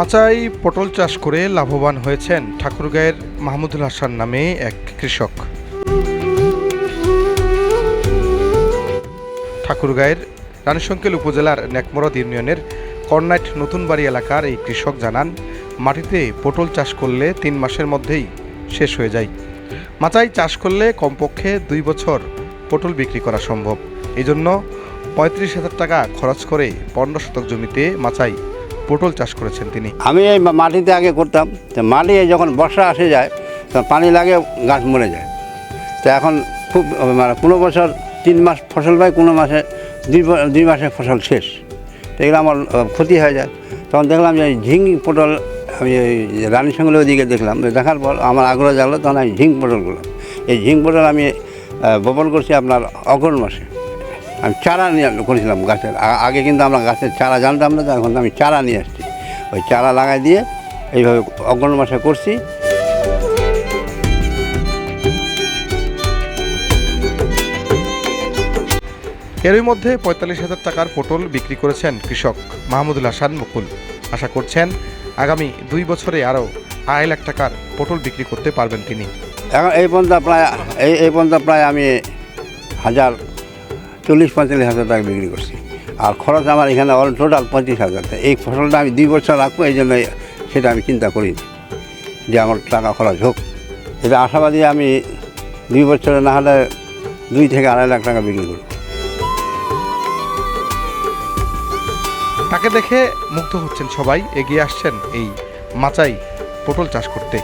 মাচাই পটল চাষ করে লাভবান হয়েছেন ঠাকুরগাঁয়ের মাহমুদুল হাসান নামে এক কৃষক। ঠাকুরগাঁয়ের রানীশঙ্কেল উপজেলার নেকমরদ ইউনিয়নের কর্নাইট নতুনবাড়ি এলাকার এই কৃষক জানান, মাটিতে পটল চাষ করলে তিন মাসের মধ্যেই শেষ হয়ে যায়। মাচাই চাষ করলে কমপক্ষে দুই বছর পটল বিক্রি করা সম্ভব। এই জন্য পঁয়ত্রিশ হাজার টাকা খরচ করে পনেরো শতক জমিতে মাচাই পটল চাষ করেছেন তিনি। আমি এই মাটিতে আগে করতাম, তো মাটি যখন বর্ষা আসে যায়, তখন পানি লাগে, গাছ মরে যায়। তো এখন খুব মানে কোনো বছর তিন মাস ফসল পাই কোনো মাসে দুই দুই মাসে ফসল শেষ। তো এগুলো আমার ক্ষতি হয়ে যায়। তখন দেখলাম যে এই ঝিং পটল আমি এই রানী সঙ্গে ওদিকে দেখলাম দেখার পর আমার আগ্রহ জানলো তখন আমি ঝিং পটল করলাম এই ঝিং পটল আমি বপন করছি আপনার অগ্রণ মাসে। আমি চারা নিয়ে করেছিলাম গাছের। আগে কিন্তু আমরা গাছের চারা জানতাম না এখন আমি চারা নিয়ে আসছি। ওই চারা লাগাই দিয়ে এইভাবে অগ্রণ মাসে করছি। এরই মধ্যে পঁয়তাল্লিশ হাজার টাকার পটল বিক্রি করেছেন কৃষক মাহমুদুল হাসান মুকুল। আশা করছেন আগামী দুই বছরে আরও আড়াই লাখ টাকার পটল বিক্রি করতে পারবেন তিনি। এখন এই পর্যন্ত প্রায় এই এই পর্যন্ত প্রায় আমি হাজার চল্লিশ পঁয়তাল্লিশ হাজার টাকা বিক্রি করছি। আর খরচ আমার এখানে অল টোটাল পঁয়ত্রিশ হাজার। টাকা এই ফসলটা আমি দুই বছর রাখব, এই জন্য সেটা আমি চিন্তা করি যে আমার টাকা খরচ হোক। এটা আশাবাদী আমি দুই বছরে না হলে দুই থেকে আড়াই লাখ টাকা বিক্রি করব। তাকে দেখে মুগ্ধ হচ্ছেন সবাই, এগিয়ে আসছেন এই মাচাই পটল চাষ করতে।